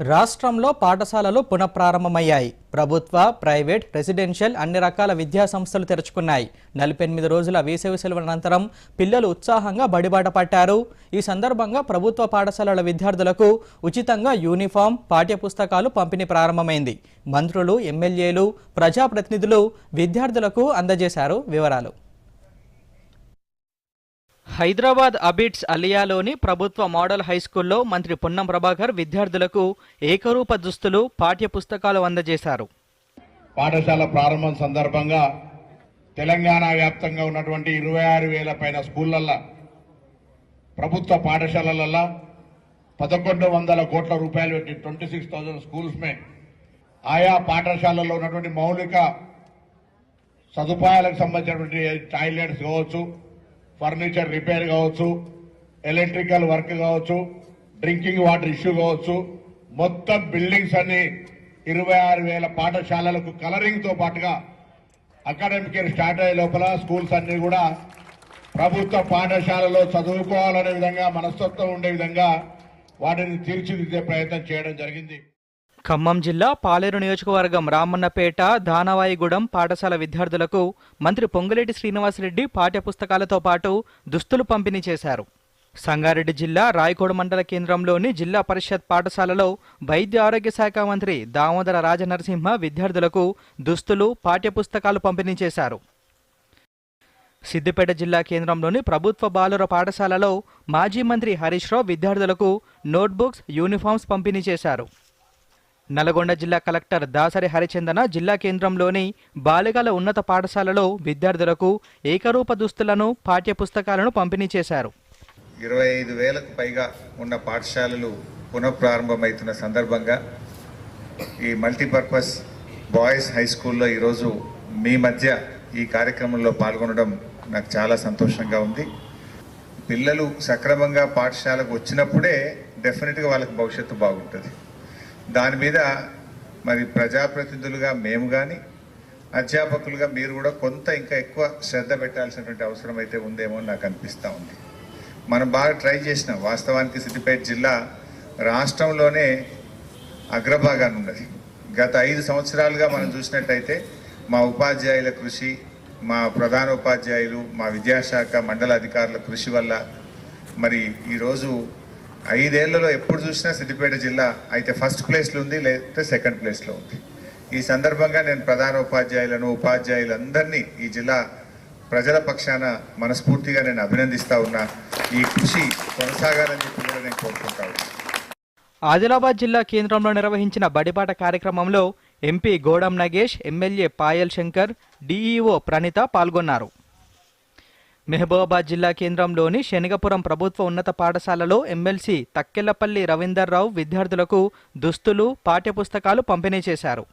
రాష్ట్రంలో పాఠశాలలు పునఃప్రారంభమయ్యాయి. ప్రభుత్వ ప్రైవేట్ రెసిడెన్షియల్ అన్ని రకాల విద్యా సంస్థలు తెరుచుకున్నాయి. నలభై ఎనిమిది రోజుల వేసవి సెలవుల అనంతరం పిల్లలు ఉత్సాహంగా బడిబాట పట్టారు. ఈ సందర్భంగా ప్రభుత్వ పాఠశాలల విద్యార్థులకు ఉచితంగా యూనిఫామ్ పాఠ్యపుస్తకాలు పంపిణీ ప్రారంభమైంది. మంత్రులు ఎమ్మెల్యేలు ప్రజాప్రతినిధులు విద్యార్థులకు అందజేశారు వివరాలు. హైదరాబాద్ అబిట్స్ అలియాలోని ప్రభుత్వ మోడల్ హైస్కూల్లో మంత్రి పొన్నం ప్రభాకర్ విద్యార్థులకు ఏకరూప దుస్తులు పాఠ్య పుస్తకాలు అందజేశారు. పాఠశాల ప్రారంభం సందర్భంగా తెలంగాణ వ్యాప్తంగా ఉన్నటువంటి ఇరవై ఆరు వేల పైన స్కూళ్ళల్లో ప్రభుత్వ పాఠశాలలలో పదకొండు వందల కోట్ల రూపాయలు పెట్టి ట్వంటీ సిక్స్ థౌజండ్ స్కూల్స్ మే ఆయా పాఠశాలల్లో ఉన్నటువంటి మౌలిక సదుపాయాలకు సంబంధించినటువంటి టాయిలెట్స్ కావచ్చు ఫర్నిచర్ రిపేర్ కావచ్చు ఎలక్ట్రికల్ వర్క్ కావచ్చు డ్రింకింగ్ వాటర్ ఇష్యూ కావచ్చు మొత్తం బిల్డింగ్స్ అన్ని ఇరవై ఆరు వేల పాఠశాలలకు కలరింగ్తో పాటుగా అకాడమిక్ ఇయర్ స్టార్ట్ అయ్యే లోపల స్కూల్స్ అన్ని కూడా ప్రభుత్వ పాఠశాలలో చదువుకోవాలనే విధంగా మనస్తత్వం ఉండే విధంగా వాటిని తీర్చిదిద్దే ప్రయత్నం చేయడం జరిగింది. ఖమ్మం జిల్లా పాలేరు నియోజకవర్గం రామన్నపేట దానవాయిగూడెం పాఠశాల విద్యార్థులకు మంత్రి పొంగులేటి శ్రీనివాసరెడ్డి పాఠ్యపుస్తకాలతో పాటు దుస్తులు పంపిణీ చేశారు. సంగారెడ్డి జిల్లా రాయకోడ మండల కేంద్రంలోని జిల్లా పరిషత్ పాఠశాలలో వైద్య ఆరోగ్య శాఖ మంత్రి దామోదర రాజనరసింహ విద్యార్థులకు దుస్తులు పాఠ్యపుస్తకాలు పంపిణీ చేశారు. సిద్దిపేట జిల్లా కేంద్రంలోని ప్రభుత్వ బాలుర పాఠశాలలో మాజీ మంత్రి హరీష్ రావు విద్యార్థులకు నోట్బుక్స్ యూనిఫామ్స్ పంపిణీ చేశారు. నల్గొండ జిల్లా కలెక్టర్ దాసరి హరిచందన జిల్లా కేంద్రంలోని బాలికల ఉన్నత పాఠశాలలో విద్యార్థులకు ఏకరూప దుస్తులను పాఠ్యపుస్తకాలను పంపిణీ చేశారు. ఇరవై ఐదు వేలకు పైగా ఉన్న పాఠశాలలు పునఃప్రారంభమవుతున్న సందర్భంగా ఈ మల్టీపర్పస్ బాయ్స్ హై స్కూల్లో ఈరోజు మీ మధ్య ఈ కార్యక్రమంలో పాల్గొనడం నాకు చాలా సంతోషంగా ఉంది. పిల్లలు సక్రమంగా పాఠశాలకు వచ్చినప్పుడే డెఫినెట్గా వాళ్ళకి భవిష్యత్తు బాగుంటుంది. దాని మీద మరి ప్రజాప్రతినిధులుగా మేము కానీ అధ్యాపకులుగా మీరు కూడా కొంత ఇంకా ఎక్కువ శ్రద్ధ పెట్టాల్సినటువంటి అవసరం అయితే ఉందేమో నాకు అనిపిస్తూ ఉంది. మనం బాగా ట్రై చేసినాం. వాస్తవానికి సిద్దిపేట జిల్లా రాష్ట్రంలోనే అగ్రభాగాన్ని ఉన్నది. గత ఐదు సంవత్సరాలుగా మనం చూసినట్టయితే మా ఉపాధ్యాయుల కృషి మా ప్రధాన ఉపాధ్యాయులు మా విద్యాశాఖ మండల అధికారుల కృషి వల్ల మరి ఈరోజు ఐదేళ్ళలో ఎప్పుడు చూసినా సిద్దిపేట జిల్లా అయితే ఫస్ట్ ప్లేస్లో ఉంది లేకపోతే సెకండ్ ప్లేస్లో ఉంది. ఈ సందర్భంగా నేను ప్రధాన ఉపాధ్యాయులను ఉపాధ్యాయులందరినీ ఈ జిల్లా ప్రజల పక్షాన మనస్ఫూర్తిగా నేను అభినందిస్తా ఉన్నా. ఈ కృషి కొనసాగాలని చెప్పి కూడా నేను కోరుకుంటా ఉన్నా. ఆదిలాబాద్ జిల్లా కేంద్రంలో నిర్వహించిన బడిపాట కార్యక్రమంలో MP Godam Nagesh MLA Payal Shankar DEO Pranitha పాల్గొన్నారు. మెహబూబాబాద్ జిల్లా కేంద్రంలోని శనిగపురం ప్రభుత్వ ఉన్నత పాఠశాలలో ఎమ్మెల్సీ తక్కెళ్ళపల్లి రవీందర్రావు విద్యార్థులకు దుస్తులు పాఠ్యపుస్తకాలు పంపిణీ చేశారు.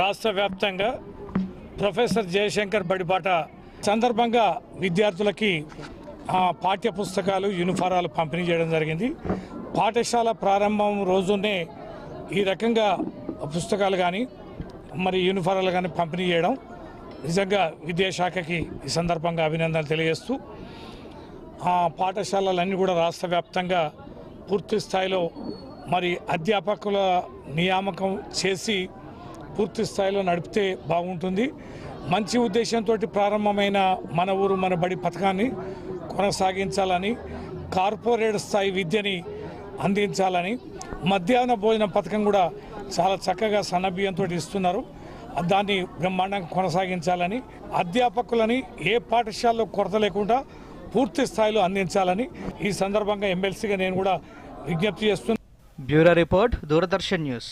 రాష్ట్ర వ్యాప్తంగా ప్రొఫెసర్ జయశంకర్ బడిబాట సందర్భంగా విద్యార్థులకి పాఠ్యపుస్తకాలు పాఠ్య పుస్తకాలు యూనిఫారాలు పంపిణీ చేయడం జరిగింది. పాఠశాల ప్రారంభం రోజునే ఈ రకంగా పుస్తకాలు కానీ మరి యూనిఫారాలు కానీ పంపిణీ చేయడం నిజంగా విద్యాశాఖకి ఈ సందర్భంగా అభినందనలు తెలియజేస్తూ ఆ పాఠశాలలన్నీ కూడా రాష్ట్ర వ్యాప్తంగా పూర్తి స్థాయిలో మరి అధ్యాపకుల నియామకం చేసి పూర్తి స్థాయిలో నడిపితే బాగుంటుంది. మంచి ఉద్దేశంతో ప్రారంభమైన మన ఊరు మన బడి పథకాన్ని కొనసాగించాలని కార్పొరేట్ స్థాయి విద్యని అందించాలని మధ్యాహ్న భోజన పథకం కూడా చాలా చక్కగా సన్నబియ్యంతో ఇస్తున్నారు. దాన్ని బ్రహ్మాండంగా కొనసాగించాలని అధ్యాపకులని ఏ పాఠశాలలో కొరత లేకుండా పూర్తి స్థాయిలో అందించాలని ఈ సందర్భంగా ఎమ్మెల్సీగా నేను కూడా విజ్ఞప్తి చేస్తున్నాను బ్యూరో రిపోర్ట్ దూరదర్శన్ న్యూస్.